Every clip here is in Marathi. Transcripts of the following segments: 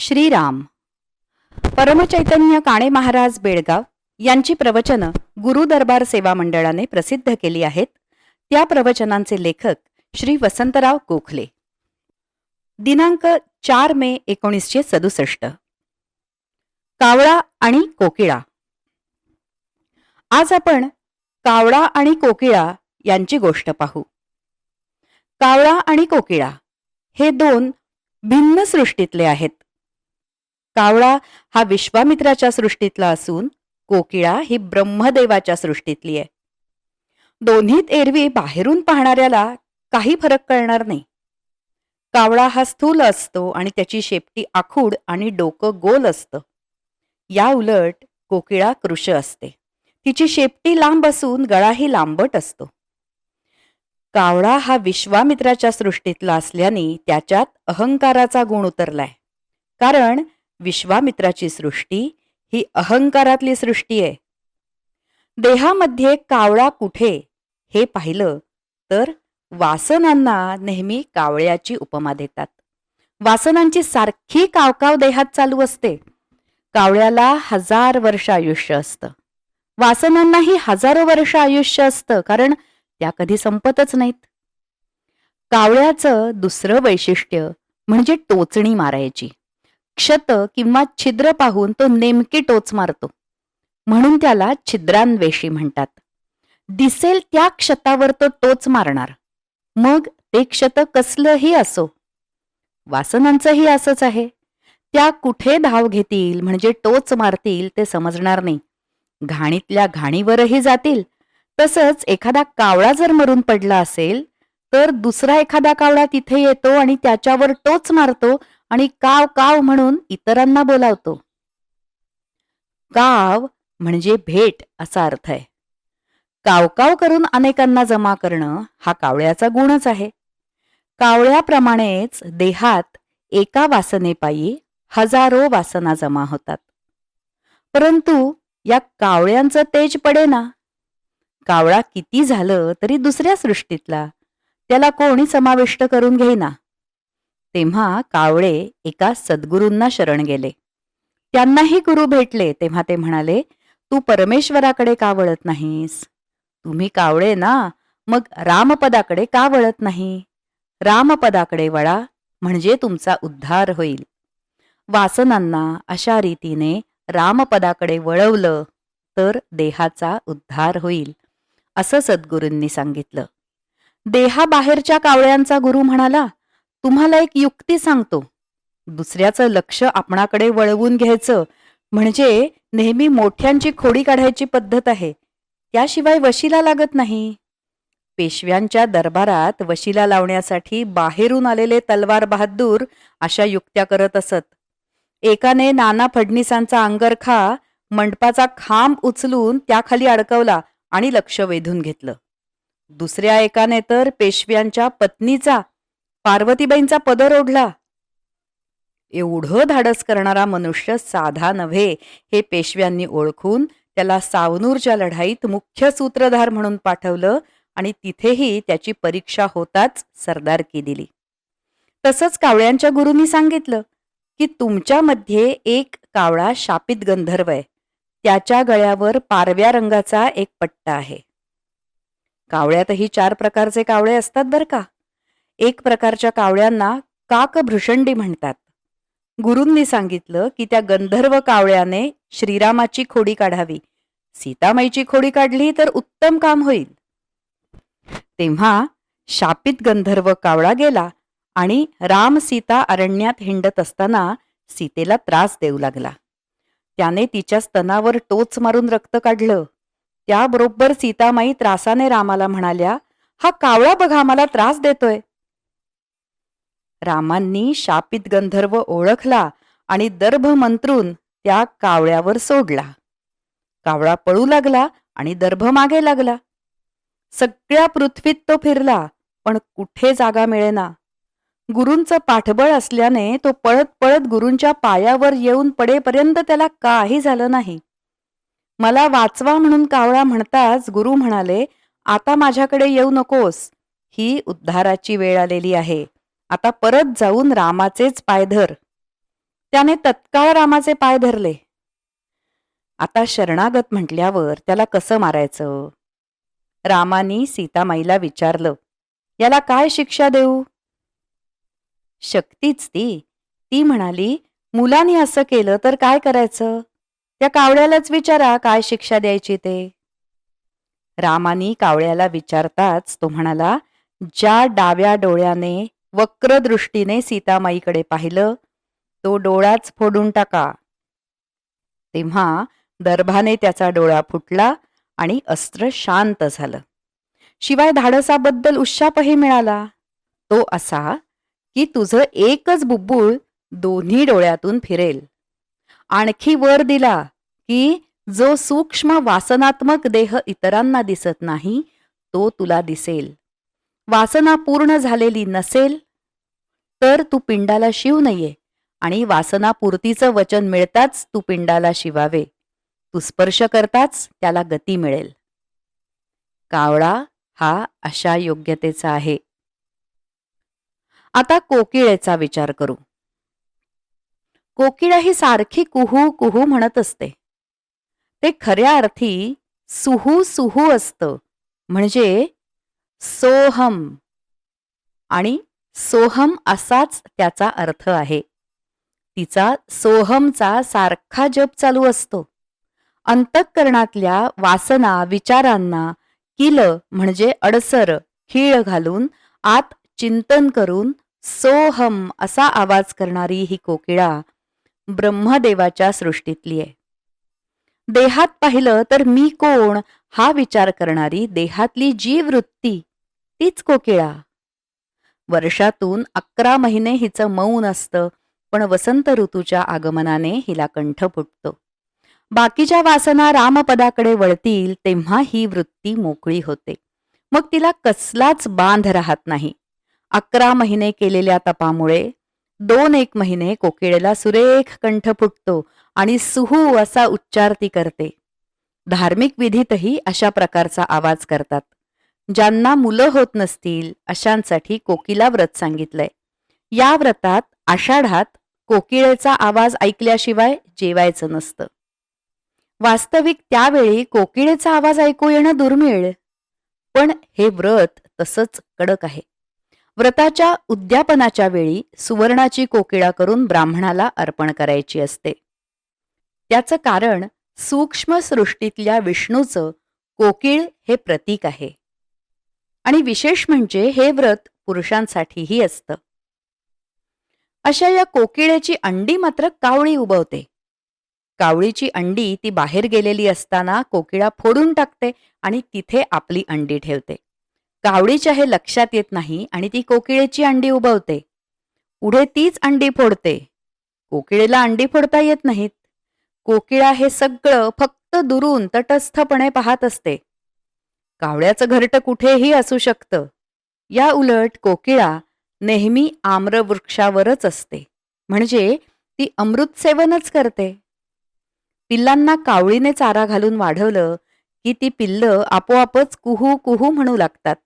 श्रीराम. परमचैतन्य काणे महाराज बेळगाव यांची प्रवचनं गुरु दरबार सेवा मंडळाने प्रसिद्ध केली आहेत. त्या प्रवचनांचे लेखक श्री वसंतराव गोखले. दिनांक चार मे एकोणीसशे सदुसष्ट. कावळा आणि कोकिळा. आज आपण कावळा आणि कोकिळा यांची गोष्ट पाहू. कावळा आणि कोकिळा हे दोन भिन्न सृष्टीतले आहेत. कावळा हा विश्वामित्राच्या सृष्टीतला असून कोकिळा ही ब्रह्मदेवाच्या सृष्टीतली आहे. दोन्हीत एरवी बाहेरून पाहणाऱ्याला काही फरक कळणार नाही. कावळा हा स्थूल असतो आणि त्याची शेपटी आखूड आणि डोकं गोल असतं. या उलट कोकिळा कृश असते. तिची शेपटी लांब असून गळाही लांबट असतो. कावळा हा विश्वामित्राच्या सृष्टीतला असल्याने त्याच्यात अहंकाराचा गुण उतरलाय. कारण विश्वामित्राची सृष्टी ही अहंकारातली सृष्टी आहे. देहामध्ये कावळा कुठे हे पाहिलं तर वासनांना नेहमी कावळ्याची उपमा देतात. वासनांची सारखी कावकाव देहात चालू असते. कावळ्याला हजार वर्ष आयुष्य असतं. वासनांनाही हजारो वर्ष आयुष्य असतं कारण त्या कधी संपतच नाहीत. कावळ्याचं दुसरं वैशिष्ट्य म्हणजे टोचणी मारायची. क्षत किंवा छिद्र पाहून तो नेमकी टोच मारतो. म्हणून त्याला छिद्रान्वेषी म्हणतात. दिसेल त्या क्षतावर तो टोच मारणार. मग ते क्षत कसलंही असो. वासनांचंही असंच आहे. त्या कुठे धाव घेतील म्हणजे टोच मारतील ते समजणार नाही. घाणीतल्या घाणीवरही जातील. तसंच एखादा कावळा जर मरून पडला असेल तर दुसरा एखादा कावळा तिथे येतो आणि त्याच्यावर टोच मारतो आणि काव काव म्हणून इतरांना बोलावतो. काव म्हणजे भेट असा अर्थ आहे. कावकाव करून अनेकांना जमा करणं हा कावळ्याचा गुणच आहे. कावळ्याप्रमाणेच देहात एका वासनेपायी हजारो वासना जमा होतात. परंतु या कावळ्यांचं तेज पडेना कावळा किती झालं तरी दुसऱ्या सृष्टीतला त्याला कोणी समाविष्ट करून घेईना. तेव्हा कावळे एका सद्गुरूंना शरण गेले. त्यांनाही गुरु भेटले तेव्हा ते म्हणाले तू परमेश्वराकडे का वळत नाहीस? तुम्ही कावळे ना मग रामपदाकडे का वळत नाही? रामपदाकडे वळा म्हणजे तुमचा उद्धार होईल. वासनांना अशा रीतीने रामपदाकडे वळवलं तर देहाचा उद्धार होईल असं सद्गुरूंनी सांगितलं. देहाबाहेरच्या कावळ्यांचा गुरु म्हणाला तुम्हाला एक युक्ती सांगतो. दुसऱ्याचं लक्ष आपणाकडे वळवून घ्यायचं म्हणजे नेहमी मोठ्यांची खोडी काढायची पद्धत आहे. त्याशिवाय वशीला लागत नाही. पेशव्यांच्या दरबारात वशीला लावण्यासाठी बाहेरून आलेले तलवार बहादूर अशा युक्त्या करत असत. एकाने नाना फडणीसांचा अंगरखा मंडपाचा खांब उचलून त्याखाली अडकवला आणि लक्ष वेधून घेतलं. दुसऱ्या एकाने तर पेशव्यांच्या पत्नीचा पार्वतीबाईंचा पदर ओढला एवढं धाडस करणारा मनुष्य साधा नव्हे हे पेशव्यांनी ओळखून त्याला सावनूरच्या लढाईत मुख्य सूत्रधार म्हणून पाठवलं आणि तिथेही त्याची परीक्षा होताच सरदारकी दिली तसंच कावळ्यांच्या गुरुंनी सांगितलं की तुमच्यामध्ये एक कावळा शापित गंधर्व आहे. त्याच्या गळ्यावर पारव्या रंगाचा एक पट्टा आहे. कावळ्यातही चार प्रकारचे कावळे असतात बरं का? एक प्रकारच्या कावळ्यांना काकभृषंडी म्हणतात. गुरूंनी सांगितलं की त्या गंधर्व कावळ्याने श्रीरामाची खोडी काढावी. सीतामाईची खोडी काढली तर उत्तम काम होईल. तेव्हा शापित गंधर्व कावळा गेला आणि राम सीता अरण्यात हिंडत असताना सीतेला त्रास देऊ लागला. त्याने तिच्या स्तनावर टोच मारून रक्त काढलं. त्याबरोबर सीतामाई त्रासाने रामाला म्हणाल्या हा कावळा बघा मला त्रास देतोय. रामांनी शापित गंधर्व ओळखला आणि दर्भ मंत्रून त्या कावळ्यावर सोडला. कावळा पळू लागला आणि दर्भ मागे लागला. सगळ्या पृथ्वीत तो फिरला पण कुठे जागा मिळेना. गुरूंचं पाठबळ असल्याने तो पळत पळत गुरूंच्या पायावर येऊन पडेपर्यंत त्याला काही झालं नाही. मला वाचवा म्हणून कावळा म्हणताच गुरु म्हणाले आता माझ्याकडे येऊ नकोस. ही उद्धाराची वेळ आलेली आहे. आता परत जाऊन रामाचेच पाय धर. त्याने तत्काळ रामाचे पाय धरले. आता शरणागत म्हटल्यावर त्याला कसं मारायचं? रामानी सीतामाईला विचारलं याला काय शिक्षा देऊ? शक्तीच ती. ती म्हणाली मुलांनी असं केलं तर काय करायचं? त्या कावळ्यालाच विचारा काय शिक्षा द्यायची ते. रामानी कावळ्याला विचारताच तो म्हणाला ज्या डाव्या डोळ्याने वक्रदृष्टीने सीतामाईकडे पाहिलं तो डोळाच फोडून टाका. तेव्हा दर्भाने त्याचा डोळा फुटला आणि अस्त्र शांत झालं. शिवाय धाडसाबद्दल उशापही मिळाला. तो असा की तुझं एकच बुब्बुळ दोन्ही डोळ्यातून फिरेल. आणखी वर दिला की जो सूक्ष्म वासनात्मक देह इतरांना दिसत नाही तो तुला दिसेल. वासना पूर्ण झालेली नसेल तर तू पिंडाला शिव नये आणि वासनापूर्तीचं वचन मिळताच तू पिंडाला शिवावे. तू स्पर्श करताच त्याला गती मिळेल. कावळा हा अशा योग्यतेचा आहे. आता कोकिळेचा विचार करू. कोकिळा ही सारखी कुहू कुहू म्हणत असते. ते खऱ्या अर्थी सुहू सुहू असतं. म्हणजे सोहम. आणि सोहम असाच त्याचा अर्थ आहे. तिचा सोहमचा सारखा जप चालू असतो. अंतःकरणातल्या वासना विचारांना किल म्हणजे अडसर खीळ घालून आत चिंतन करून सोहम असा आवाज करणारी ही कोकिळा ब्रह्मदेवाच्या सृष्टीतली आहे. देहात पाहिलं तर मी कोण हा विचार करणारी देहातली जी वृत्ती तीच कोकिळा. वर्षातून अकरा महिने हिचं मौन असतं पण वसंत ऋतूच्या आगमनाने हिला कंठ फुटतो. बाकीच्या वासना रामपदाकडे वळतील तेव्हा ही वृत्ती मोकळी होते. मग तिला कसलाच बांध राहत नाही. अकरा महिने केलेल्या तपामुळे दोन एक महिने कोकिळेला सुरेख कंठ फुटतो आणि सुहू असा उच्चार ती करते. धार्मिक विधीतही अशा प्रकारचा आवाज करतात. ज्यांना मुलं होत नसतील अशांसाठी कोकिला व्रत सांगितलंय. या व्रतात आषाढात कोकिळेचा आवाज ऐकल्याशिवाय जेवायचं नसतं. वास्तविक त्यावेळी कोकिळेचा आवाज ऐकू येणं दुर्मिळ पण हे व्रत तसंच कडक आहे. व्रताच्या उद्यापनाच्या वेळी सुवर्णाची कोकिळा करून ब्राह्मणाला अर्पण करायची असते. त्याचं कारण सूक्ष्म सृष्टीतल्या विष्णूचं कोकिळ हे प्रतीक आहे. आणि विशेष म्हणजे हे व्रत पुरुषांसाठीही असतं. अशा या कोकिळेची अंडी मात्र कावळी उबवते. कावळीची अंडी ती बाहेर गेलेली असताना कोकिळा फोडून टाकते आणि तिथे आपली अंडी ठेवते. कावळीच्या हे लक्षात येत नाही आणि ती कोकिळेची अंडी उबवते. पुढे तीच अंडी फोडते. कोकिळेला अंडी फोडता येत नाहीत. कोकिळा हे सगळं फक्त दुरून तटस्थपणे पाहत असते. कावळ्याचं घरट कुठेही असू शकतं. या उलट कोकिळा नेहमी आम्रवृक्षावरच असते. म्हणजे ती अमृत सेवनच करते. पिल्लांना कावळीने चारा घालून वाढवलं की ती पिल्लं आपोआपच कुहू कुहू म्हणू लागतात.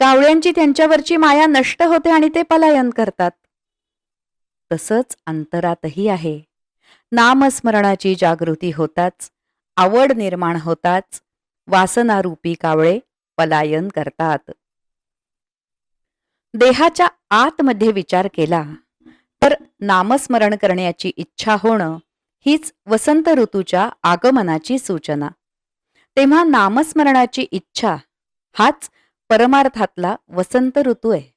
कावळ्यांची त्यांच्यावरची माया नष्ट होते आणि ते पलायन करतात. तसंच अंतरातही आहे. नामस्मरणाची जागृती होताच आवड निर्माण होताच वासनारूपी कावळे पलायन करतात. देहाच्या आतमध्ये विचार केला तर नामस्मरण करण्याची इच्छा होणं हीच वसंत ऋतूच्या आगमनाची सूचना. तेव्हा नामस्मरणाची इच्छा हाच परमार्थातला वसंत ऋतू आहे.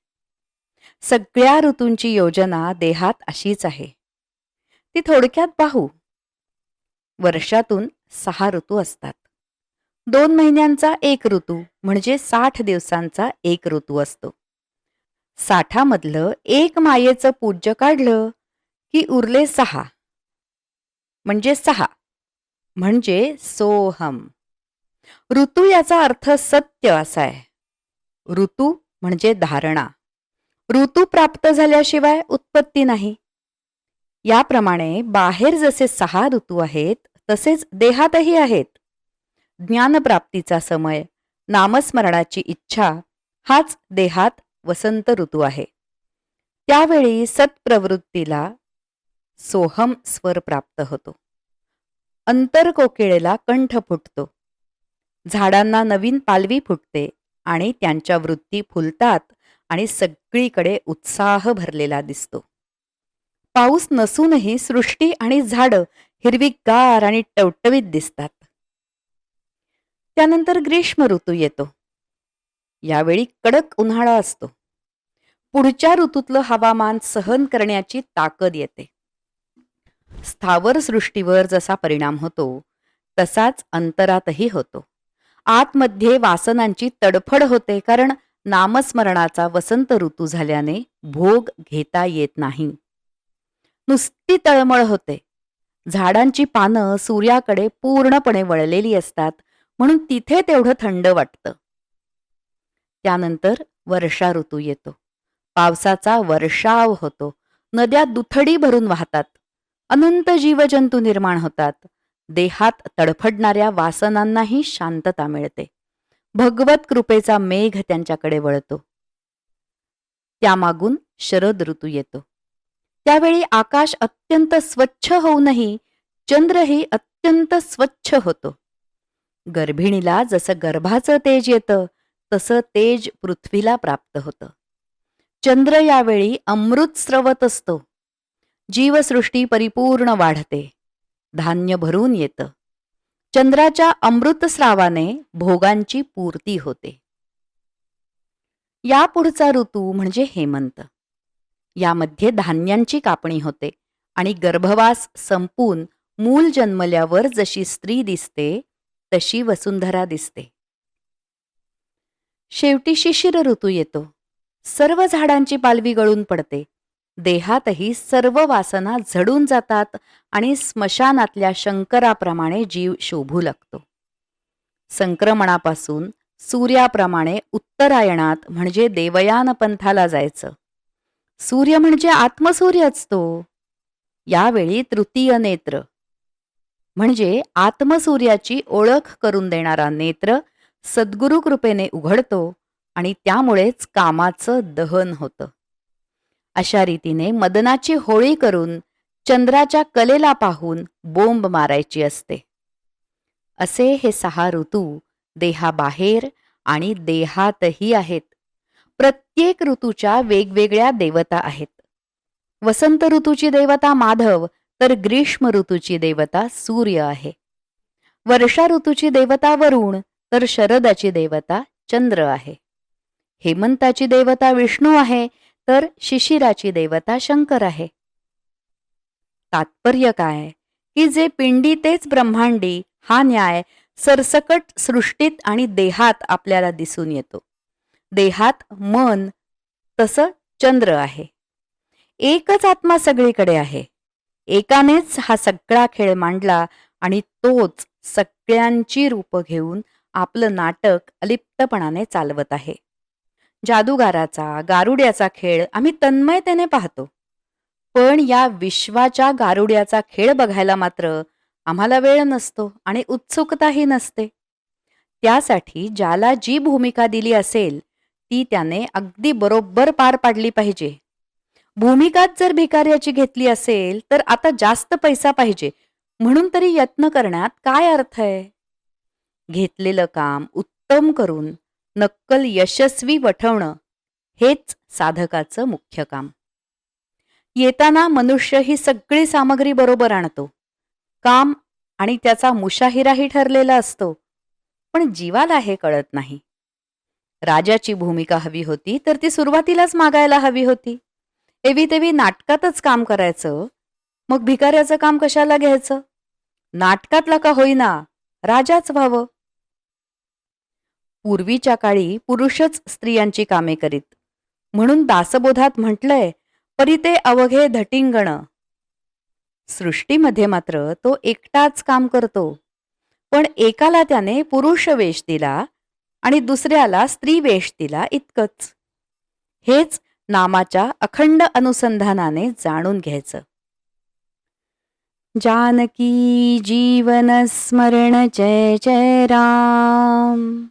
सगळ्या ऋतूंची योजना देहात अशीच आहे. ती थोडक्यात पाहू. वर्षातून सहा ऋतू असतात. दोन महिन्यांचा एक ऋतू म्हणजे साठ दिवसांचा एक ऋतू असतो. साठामधलं एक मायेचं पूज्य काढलं की उरले सहा. म्हणजे सहा. म्हणजे सोहम. ऋतू याचा अर्थ सत्य असा आहे. ऋतू म्हणजे धारणा. ऋतू प्राप्त झाल्याशिवाय उत्पत्ती नाही. याप्रमाणे बाहेर जसे सहा ऋतू आहेत तसेच देहातही आहेत. ज्ञानप्राप्तीचा समय नामस्मरणाची इच्छा हाच देहात वसंत ऋतू आहे. त्यावेळी सत्प्रवृत्तीला सोहम स्वर प्राप्त होतो. अंतर कोकिळेला कंठ फुटतो. झाडांना नवीन पालवी फुटते आणि त्यांच्या वृत्ती फुलतात आणि सगळीकडे उत्साह भरलेला दिसतो. पाऊस नसूनही सृष्टी आणि झाडं हिरवीगार आणि टवटवीत दिसतात. त्यानंतर ग्रीष्म ऋतू येतो. यावेळी कडक उन्हाळा असतो. पुढच्या ऋतूतलं हवामान सहन करण्याची ताकद येते. स्थावर सृष्टीवर जसा परिणाम होतो तसाच अंतरातही होतो. आतमध्ये वासनांची तडफड होते कारण नामस्मरणाचा वसंत ऋतू झाल्याने भोग घेता येत नाही. नुसती तळमळ होते. झाडांची पानं सूर्याकडे पूर्णपणे वळलेली असतात म्हणून तिथे तेवढं थंड वाटतं. त्यानंतर वर्षा ऋतू येतो. पावसाचा वर्षाव होतो. नद्या दुथडी भरून वाहतात. अनंत जीवजंतू निर्माण होतात. देहात तडफडणाऱ्या वासनांनाही शांतता मिळते. भगवत कृपेचा मेघ त्यांच्याकडे वळतो. त्यामागून शरद ऋतू येतो. त्यावेळी आकाश अत्यंत स्वच्छ होऊनही चंद्रही अत्यंत स्वच्छ होतो. गर्भिणीला जसं गर्भाचं तेज येतं तसं तेज पृथ्वीला प्राप्त होतं. चंद्र यावेळी अमृत स्रवत असतो. जीवसृष्टी परिपूर्ण वाढते. धान्य भरून येतं. चंद्राच्या अमृतस्रावाने भोगांची पूर्ती होते. या पुढचा ऋतू म्हणजे हेमंत. यामध्ये धान्यांची कापणी होते आणि गर्भवास संपून मूल जन्मल्यावर जशी स्त्री दिसते तशी वसुंधरा दिसते. शेवटी शिशिर ऋतू येतो. सर्व झाडांची पालवी गळून पडते. देहातही सर्व वासना झडून जातात आणि स्मशानातल्या शंकराप्रमाणे जीव शोभू लागतो. संक्रमणापासून सूर्याप्रमाणे उत्तरायणात म्हणजे देवयान पंथाला जायचं. सूर्य म्हणजे आत्मसूर्यच तो यावेळी तृतीय नेत्र म्हणजे आत्मसूर्याची ओळख करून देणारा नेत्र सद्गुरु कृपेने उघडतो आणि त्यामुळेच कामाचं दहन होतं. अशा रीतीने मदनाची होळी करून चंद्राच्या कलेला पाहून बोंब मारायची असते. असे हे सहा ऋतू देहाबाहेर आणि देहातही आहेत. प्रत्येक ऋतूच्या वेगवेगळ्या देवता आहेत. वसंत ऋतूची देवता माधव तर ग्रीष्म ऋतूची देवता सूर्य आहे. वर्षा ऋतूची देवता वरुण तर शरदाची देवता चंद्र आहे. हेमंताची देवता विष्णू आहे तर शिशिराची देवता शंकर आहे. तात्पर्य काय? की जे पिंडी तेच ब्रह्मांडी हा न्याय सरसकट सृष्टीत आणि देहात आपल्याला दिसून येतो. देहात मन तसं चंद्र आहे. एकच आत्मा सगळीकडे आहे. एकानेच हा सगळा खेळ मांडला आणि तोच सगळ्यांची रूपं घेऊन आपलं नाटक अलिप्तपणाने चालवत आहे. जादूगाराचा गारुड्याचा खेळ आम्ही तन्मयतेने पाहतो. पण या विश्वाच्या गारुड्याचा खेळ बघायला मात्र आम्हाला वेळ नसतो आणि उत्सुकताही नसते. त्यासाठी ज्याला जी भूमिका दिली असेल ती त्याने अगदी बरोबर पार पाडली पाहिजे. भूमिकाच जर भिकार्याची घेतली असेल तर आता जास्त पैसा पाहिजे. म्हणून तरी यत्न करण्यात काय अर्थ आहे? घेतलेलं काम उत्तम करून नक्कल यशस्वी वठवणं हेच साधकाचं मुख्य काम. येताना मनुष्य ही सगळी सामग्री बरोबर आणतो. काम आणि त्याचा मुशाहिराही ठरलेला असतो. पण जीवाला हे कळत नाही. राजाची भूमिका हवी होती तर ती सुरुवातीलाच मागायला हवी होती. एवी तेवी नाटकातच काम करायचं. मग भिकाऱ्याचं काम कशाला घ्यायचं? नाटकातला का होईना? राजाच व्हावं. पूर्वीच्या काळी पुरुषच स्त्रियांची कामे करीत. म्हणून दासबोधात म्हटलंय परी ते अवघे धटिंगण. सृष्टीमध्ये मात्र तो एकटाच काम करतो. पण एकाला त्याने पुरुष वेश दिला आणि दुसऱ्याला स्त्री वेश दिला इतकंच. हेच नामाच्या अखंड अनुसंधानाने जाणून घ्यायचं. जानकी जीवन स्मरण जय जय राम.